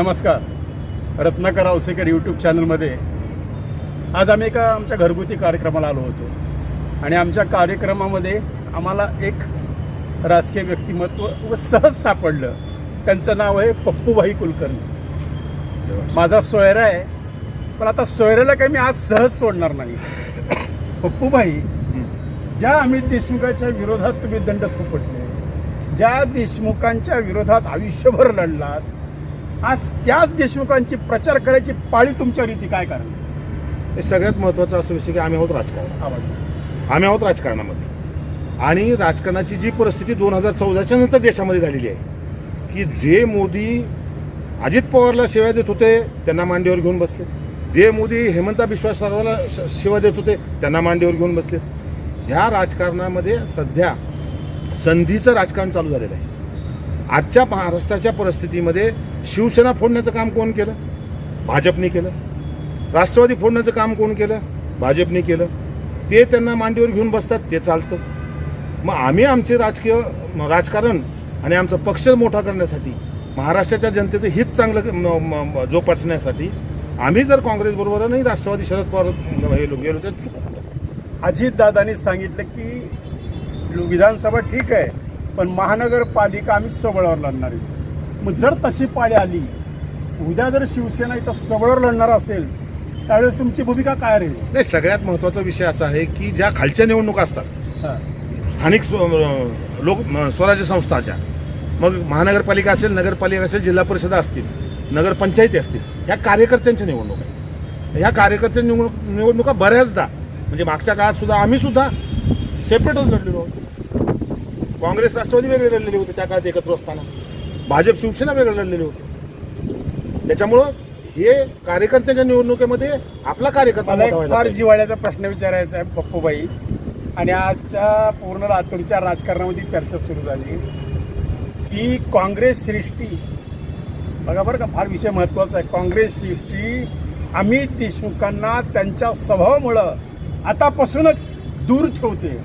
नमस्कार. रत्नाकर औसेकर यूट्यूब चॅनलमध्ये आज आम्ही एका आमच्या घरगुती कार्यक्रमाला आलो होतो. आणि आमच्या कार्यक्रमामध्ये आम्हाला एक राजकीय व्यक्तिमत्व व सहज सापडलं. त्यांचं नाव आहे पप्पूभाई कुलकर्णी. माझा सोयरा आहे पण आता सोयऱ्याला काही मी आज सहज सोडणार नाही. पप्पूभाई ज्या अमित देशमुखाच्या विरोधात तुम्ही दंड थोपटले ज्या देशमुखांच्या विरोधात आयुष्यभर लढलात आज त्याच देशमुखांची प्रचार करायची पाळी तुमच्यावर येते काय कारण? हे सगळ्यात महत्त्वाचा असं विषय की आम्ही आहोत राजकारण आम्ही आहोत राजकारणामध्ये. आणि राजकारणाची जी परिस्थिती दोन हजार चौदाच्या नंतर देशामध्ये झालेली आहे की जे मोदी अजित पवारला सेवा देत होते त्यांना मांडीवर घेऊन बसले. जे मोदी हेमंता विश्वास सरावला सेवा देत होते त्यांना मांडीवर घेऊन बसले. ह्या राजकारणामध्ये सध्या संधीचं राजकारण चालू झालेलं आहे. आजच्या महाराष्ट्राच्या परिस्थितीमध्ये शिवसेना फोडण्याचं काम कोण केलं? भाजपने केलं. राष्ट्रवादी फोडण्याचं काम कोण केलं? भाजपने केलं. ते त्यांना मांडीवर घेऊन बसतात ते चालतं. मग आम्ही आमचे राजकीय म- राजकारण आणि आमचा पक्ष मोठा करण्यासाठी महाराष्ट्राच्या जनतेचं हित चांगलं म- म- जोपासण्यासाठी आम्ही जर काँग्रेसबरोबर नाही राष्ट्रवादी शरद पवार हे लोक गेलो तर अजितदादांनी सांगितलं की विधानसभा ठीक आहे पण महानगरपालिका आम्ही सबळावर लढणार आहे. मग जर तशी पाळी आली उद्या जर शिवसेना इथं सबळावर लढणार असेल त्यावेळेस तुमची भूमिका काय राहील? नाही सगळ्यात महत्त्वाचा विषय असा आहे की ज्या खालच्या निवडणुका असतात हा. स्थानिक स्व- लोक स्वराज्य संस्थाच्या मग महानगरपालिका असेल नगरपालिका असेल जिल्हा परिषदा असतील नगरपंचायती असतील ह्या कार्यकर्त्यांच्या निवडणुका आहेत. ह्या कार्यकर्त्या निवडणूक निवडणुका बऱ्याचदा म्हणजे मागच्या काळात सुद्धा आम्ही सुद्धा सेपरेटच लढलेलो आहोत. काँग्रेस राष्ट्रवादी वेगळे लढलेले होते त्या काळात एकत्र असताना. भाजप शिवसेना वेगळे लढलेले होते. त्याच्यामुळं हे कार्यकर्त्यांच्या निवडणुकीमध्ये आपला कार्यकर्ता फार पाहिजे. जिव्हाळ्याचा प्रश्न विचारायचा आहे पप्पूबाई. आणि आजच्या पूर्ण लातूरच्या राजकारणामध्ये चर्चा सुरू झाली. की काँग्रेस सृष्टी बघा बरं का फार विषय महत्त्वाचा आहे. काँग्रेस सृष्टी अमित देशमुखांना त्यांच्या स्वभावामुळं आतापासूनच दूर ठेवते.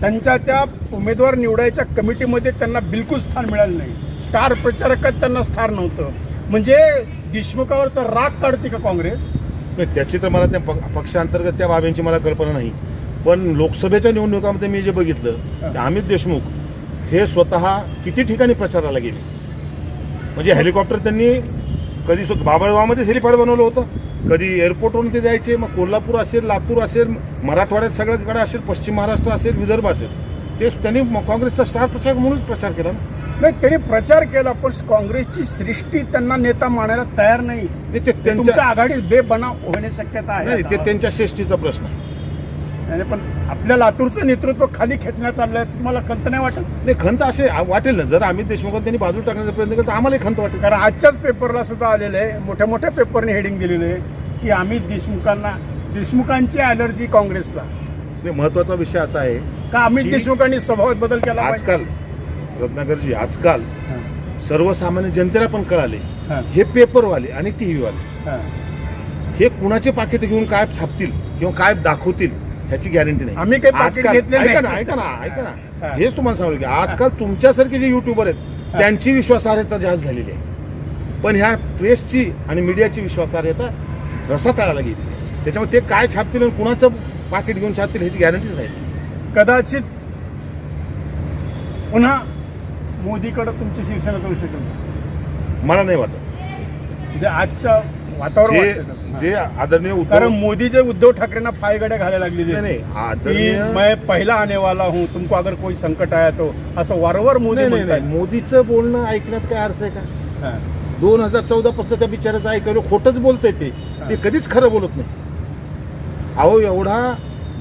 त्यांच्या त्या उमेदवार निवडायच्या कमिटीमध्ये त्यांना बिलकुल स्थान मिळालं नाही. स्टार प्रचारकात त्यांना स्थान नव्हतं. म्हणजे देशमुखावरचा राग काढते का काँग्रेस? नाही त्याची तर मला त्या पक- पक्षांतर्गत त्या बाबींची मला कल्पना नाही. पण लोकसभेच्या निवडणुकामध्ये मी जे बघितलं अमित देशमुख हे स्वतः किती ठिकाणी प्रचाराला गेले? म्हणजे हेलिकॉप्टर त्यांनी कधी स्व- बाबळगावमध्ये हेलिपॅड बनवलं होतं कधी एअरपोर्टवरून ते जायचे मग कोल्हापूर असेल लातूर असेल मराठवाड्यात सगळ्याकडे असेल पश्चिम महाराष्ट्र असेल विदर्भ असेल. ते त्यांनी काँग्रेसचा स्टार प्रचारक म्हणूनच प्रचार केला ना. नाही त्यांनी प्रचार केला पण काँग्रेसची सृष्टी त्यांना नेता मानायला तयार नाही. ते त्यांच्या आघाडीत बेबनाव होण्याची शक्यता आहे ते. त्यांच्या श्रेष्ठीचा प्रश्न आहे. नाही, पण आपल्या लातूरचं नेतृत्व खाली खेचण्यात चाललंय तुम्हाला खंत नाही वाटत? नाही खंत असे वाटेल ना. जर अमित देशमुखांनी त्यांनी बाजू टाकण्याचा प्रयत्न केला तर आम्हालाही खंत वाटेल. कारण आजच्याच पेपरला सुद्धा आलेलं आहे मोठ्या मोठ्या पेपरने हेडिंग दिलेलं आहे की अमित देशमुखांना देशमुखांची अलर्जी काँग्रेसला. नाही, महत्त्वाचा विषय असा आहे का अमित देशमुखांनी स्वभावात बदल केला? आजकाल रत्नाकरजी आजकाल सर्वसामान्य जनतेला पण कळाले. हां, पेपरवाले आणि टी व्हीवाले. हे कुणाचे पाकिट घेऊन काय छापतील किंवा काय दाखवतील? ह्याची गॅरंटी नाही. आम्ही काही पाकीट आजकाल- घेतले ऐका नाही. ना ऐका ना ऐका हा. ना हेच तुम्हाला सांगू की आजकाल तुमच्यासारखे जे युट्यूबर आहेत हा. त्यांची विश्वासार्हता जास्त झालेली आहे. पण ह्या प्रेसची आणि मीडियाची विश्वासार्हता रसा तळाला गेली. त्याच्यामुळे ते काय छापतील आणि कुणाचं पाकिट घेऊन छापतील ह्याची गॅरंटीच राहील कदाचित पुन्हा मोदीकडे तुमची शिवसेना जाऊ शकेल. मला नाही वाटत. म्हणजे आजच्या जे. जे आदरणीय कारण मोदी जे उद्धव ठाकरेंना फायगड्या घालायला लागलेले मैं पहला आने वाला हूँ तुमको अगर कोई संकट आया तो असं वारंवार मोदी मोदीचं बोलणं ऐकण्यात काय अर्थ आहे का. दोन हजार चौदा पासून त्या बिचाराचं ऐकलं खोटंच बोलतंय ते. ते कधीच खरं बोलत नाही. अहो एवढा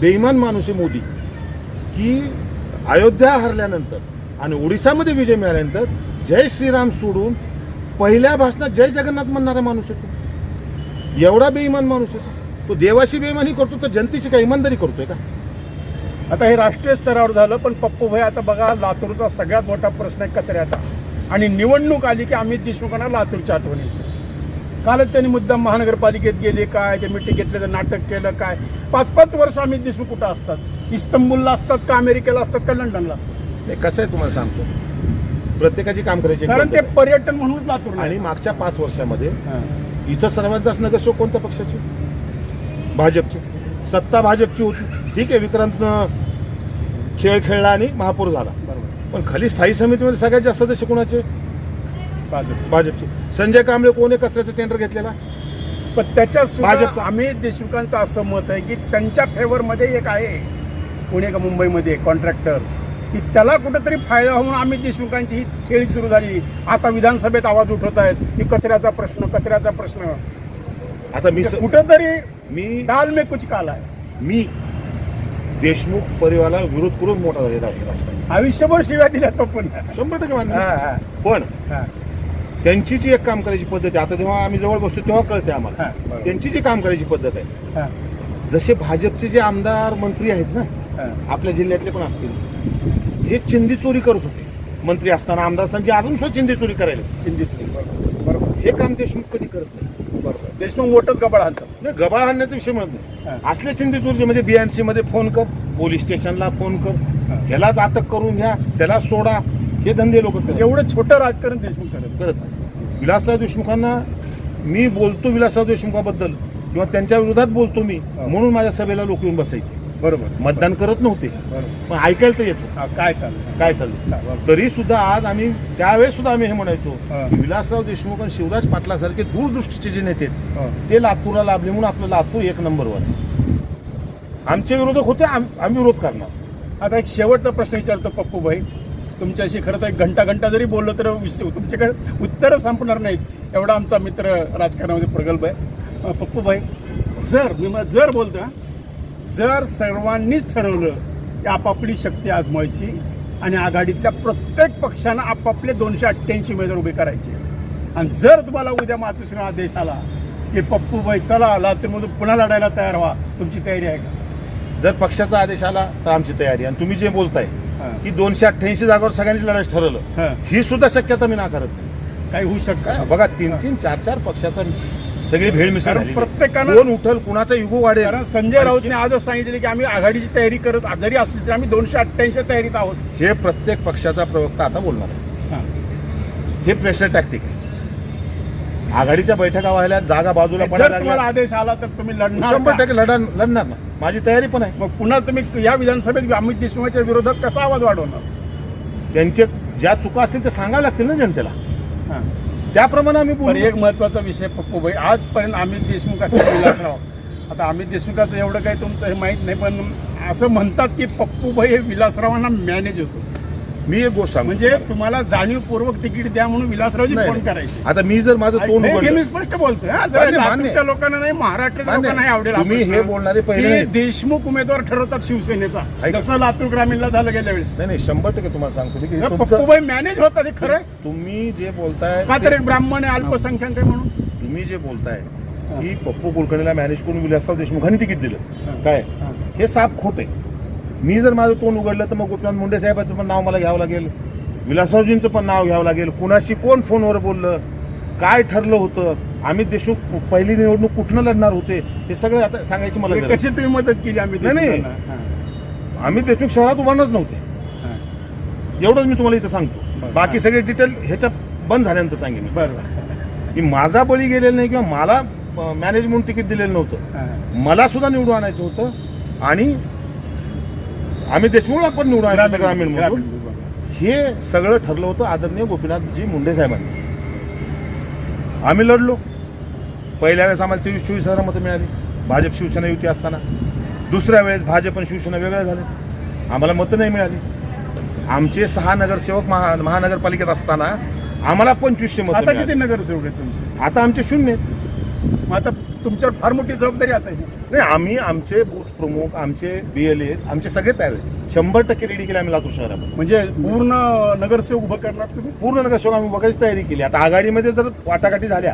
बेईमान माणूस आहे मोदी की अयोध्या हरल्यानंतर आणि ओडिसामध्ये विजय मिळाल्यानंतर जय श्रीराम सोडून पहिल्या भाषणात जय जगन्नाथ म्हणणारा माणूस आहे तो. एवढा बेईमान माणूस आहे. तो. देवाशी बेईमानी करतो तर जनतेची काय इमानदारी करतोय का? आता हे राष्ट्रीय स्तरावर झालं पण पप्पू भाई आता बघा लातूरचा सगळ्यात मोठा प्रश्न आहे कचऱ्याचा. आणि निवडणूक आली की अमित देशमुखांना लातूरची आठवण. कालच त्यांनी मुद्दाम महानगरपालिकेत गेले काय ते मिटिंग घेतलं नाटक केलं काय. पाच पाच वर्ष अमित देशमुख कुठं असतात? इस्तंबुलला असतात का अमेरिकेला असतात का लंडनला असतात? कसं आहे तुम्हाला सांगतो? प्रत्येकाची काम करायची कारण ते. पर्यटन म्हणूनच लातूर आणि मागच्या पाच वर्षामध्ये इथं सर्वात जास्त नगरसेवक कोणत्या पक्षाची? भाजपची. सत्ता भाजपची होती. ठीक आहे विक्रांतनं खेळ खेळला आणि महापौर झाला. पण खाली स्थायी समितीमध्ये सगळ्यात जास्त सदस्य कोणाचे? भाजप. भाजपचे. संजय कांबळे कोण आहे कचऱ्याचं टेंडर घेतलेला? पण त्याच्या भाजपचं. अमित देशमुखांचं असं मत आहे की त्यांच्या फेवरमध्ये एक आहे. पुणे का मुंबईमध्ये कॉन्ट्रॅक्टर की त्याला कुठेतरी फायदा होऊन अमित देशमुखांची ही खेळी सुरू झाली आता विधानसभेत आवाज उठवत आहेत की कचऱ्याचा प्रश्न कचऱ्याचा प्रश्न आता मी कुठंतरी मी दाल में कुछ काला आहे मी देशमुख परिवाराला विरोध करून मोठा झालेला आहे आयुष्यभर शिव्या दिल्या तो पण शंभर टक्के हा. हा, पण. त्यांची जी एक काम करायची पद्धत आहे आता जेव्हा आम्ही जवळ बसतो तेव्हा कळते आम्हाला. त्यांची जी काम करायची पद्धत आहे हा, जसे भाजपचे जे आमदार मंत्री आहेत ना. आपल्या जिल्ह्यातले पण असतील. हे चिंदी चोरी करत होते. मंत्री असताना आमदार असताना जे अजून सुद्धा चिंदी चोरी करायला. चिंतित नाही. बरोबर हे काम देशमुख कधी करत नाही. बरोबर. देशमुख मोठंच गबाळ हाणतात. नाही गबाळ आणण्याचा विषय म्हणत. नाही. असले चिंदी चोरीचे म्हणजे बीएनसी मध्ये फोन कर पोलीस स्टेशनला फोन कर. ह्यालाच अटक करून घ्या त्याला सोडा हे धंदे लोक एवढं छोटं राजकारण देशमुख करत करत विलासराव देशमुखांना मी बोलतो विलासराव देशमुखाबद्दल किंवा त्यांच्या विरोधात बोलतो मी. म्हणून माझ्या सभेला लोक येऊन बसायचे. बरोबर. मतदान करत नव्हते. बरोबर. पण ऐकायला तर येतो काय चाललं काय चाललं. तरी सुद्धा आज आम्ही त्यावेळेस सुद्धा आम्ही हे म्हणायचो. की विलासराव देशमुख आणि शिवराज पाटलासारखे दूरदृष्टीचे जे नेते आहेत. ते लातूरला लाभले म्हणून आपलं लातूर एक नंबरवर. आमचे विरोधक होते आम- आम्ही विरोध करणार. आता एक शेवटचा प्रश्न विचारतो पप्पू भाई तुमच्याशी खरं तर एक घंटा घंटा जरी बोललो तर तुमच्याकडे उत्तरं संपणार नाहीत एवढा आमचा मित्र राजकारणामध्ये प्रगल्भ आहे. पप्पू भाई जर मी जर बोलतो जर सर्वांनीच ठरवलं की आपापली शक्ती आजमायची आणि आघाडीतल्या प्रत्येक पक्षानं आपापले दोनशे अठ्ठ्याऐंशी उमेदवार उभे करायचे. आणि जर तुम्हाला उद्या मातोश्री आदेश आला की पप्पू भाई चला लातूरमधून पुन्हा लढायला तयार व्हा तुमची तयारी आहे का? जर पक्षाचा आदेश आला तर आमची तयारी आणि तुम्ही जे बोलताय. की दोनशे अठ्ठ्याऐंशी जागावर सगळ्यांनीच लढायचं. ठरवलं ही. सुद्धा शक्यता मी नाकारत नाही. काही होऊ शकतं. बघा तीन तीन चार चार पक्षाचा सगळी भेळ मिसळ प्रत्येकानं- कोण उठल कुणाचा युगो वाढेल? कारण संजय राऊतने आजच सांगितले की आम्ही आघाडीची तयारी करत जरी असली तरी आम्ही दोनशे अठ्ठ्याऐंशी तयारीत आहोत. हे प्रत्येक पक्षाचा प्रवक्ता आता बोलणार आहे. हे. प्रेशर टॅक्टिक आहे. आघाडीच्या बैठका व्हायला जागा बाजूला जर पडायला आदेश आला तर तुम्ही लढणार शंभर? टक्के लढा लढणार ना. माझी तयारी पण आहे. मग पुन्हा तुम्ही या विधानसभेत अमित देशमुखच्या विरोधात कसा आवाज वाढवणार? त्यांचे ज्या चुका असतील ते सांगाव्या लागतील ना जनतेला. हा. त्याप्रमाणे आम्ही पण बोलू एक महत्त्वाचा विषय पप्पू भाई आजपर्यंत अमित देशमुख असेल विलासराव आता अमित देशमुखाचं एवढं काही तुमचं हे माहीत नाही पण असं म्हणतात की पप्पू भाई हे विलासरावांना मॅनेज होतो. मी एक गोष्ट म्हणजे तुम्हाला जाणीवपूर्वक तिकीट द्या म्हणून विलासरावजी नाही, फोन नाही. करायचे आता मी जर माझं तोंड नाही, हे उघडलं मी स्पष्ट बोलतोय हा. जरा मान्य, मान्य. लातूरच्या लोकांना नाही महाराष्ट्राच्या मान्य. लोकांना आवडेल हा तुम्ही प्रश्न. हे बोलणारे पहिले की. देशमुख उमेदवार ठरवतात शिवसेनेचा ऐका. जसं लातूर ग्रामीणला झालं गेल्या वेळेस नाही नाही शंभर टक्के तुम्हाला सांगतो मी की तुमचं- पप्पूबाई मॅनेज होतात हे खरं आहे? तुम्ही जे बोलताय का तर ते- एक ब्राह्मण आहे अल्पसंख्याक आहे म्हणून तुम्ही जे बोलताय की पप्पू कुलकर्णीला मॅनेज करून विलासराव देशमुखांनी तिकीट दिलं काय हा. हे साप खोट आहे मी जर माझं तोंड उघडलं तर मग गोपीनाथ मुंडे साहेबाचं पण नाव मला घ्यावं लागेल. विलासरावजींचं पण नाव घ्यावं लागेल. कुणाशी कोण फोनवर बोललं? काय ठरलं होतं? अमित देशमुख पहिली निवडणूक कुठनं लढणार होते? हे सगळं आता सांगायची मला गरज कशी तुम्ही मदत केली आम्ही नाही. अमित देशमुख शहरात उभारणारच नव्हते. एवढंच मी तुम्हाला इथं सांगतो. बाकी सगळे डिटेल ह्याच्या बंद झाल्यानंतर सांगेन मी. बरं. की माझा बळी गेलेला नाही किंवा मला मॅनेज म्हणून तिकीट दिलेलं नव्हतं. मला सुद्धा निवडून आणायचं होतं आणि आम्ही देशमुखला पण निवडून होतं ग्रामीण विभाग. हे सगळं ठरलं होतं आदरणीय गोपीनाथजी मुंडे साहेबांनी. आम्ही लढलो. पहिल्या वेळेस आम्हाला तेवीस चोवीस हजार मतं मिळाली. भाजप शिवसेना युती असताना. दुसऱ्या वेळेस भाजप आणि शिवसेना वेगळ्या झाले. आम्हाला मतं नाही मिळाली. आमचे सहा नगरसेवक महा महानगरपालिकेत असताना आम्हाला पंचवीसशे मतं आता. किती नगरसेवक आहेत तुमचे? आता आमचे शून्य आहेत. आता तुमच्यावर फार मोठी जबाबदारी आता आहे नाही आम्ही आमचे बूथ प्रमुख आमचे बी एल ए आमचे सगळे तयार आहेत. शंभर टक्के रेडी केले आम्ही लातूर शहरामध्ये. म्हणजे पूर्ण नगरसेवक उभं करणार तुम्ही? पूर्ण नगरसेवक आम्ही बघायची तयारी केली. आता आघाडीमध्ये जर वाटाघाटी झाल्या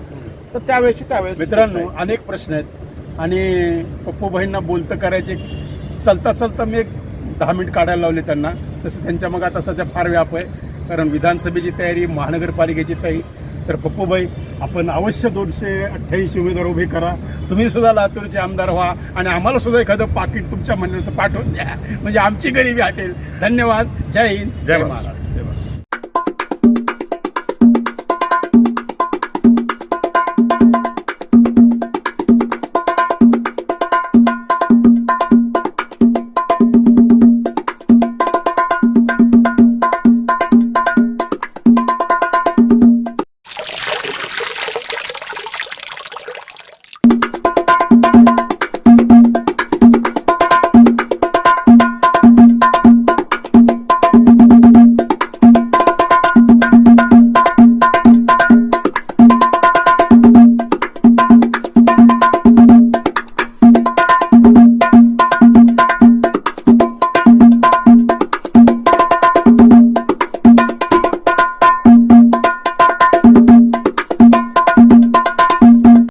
तर त्यावेळेसची त्यावेळेस मित्रांनो अनेक प्रश्न आहेत. आणि पप्पूभाईंना बोलतं करायचे चलता चलता मी एक दहा मिनिट काढायला लावले त्यांना. तसं त्यांच्या मग आता सध्या फार व्याप आहे. कारण विधानसभेची तयारी महानगरपालिकेची तयारी तर पप्पूभाई आपण अवश्य दोनशे अठ्ठ्याऐंशी उमेदवार उभे करा. तुम्ही सुद्धा लातूरचे आमदार व्हा आणि आम्हाला सुद्धा एखादं पाकिट तुमच्या म्हणण्याचं पाठवून द्या. म्हणजे आमची गरिबी हटेल. धन्यवाद. जय हिंद. जय. महाराष्ट्र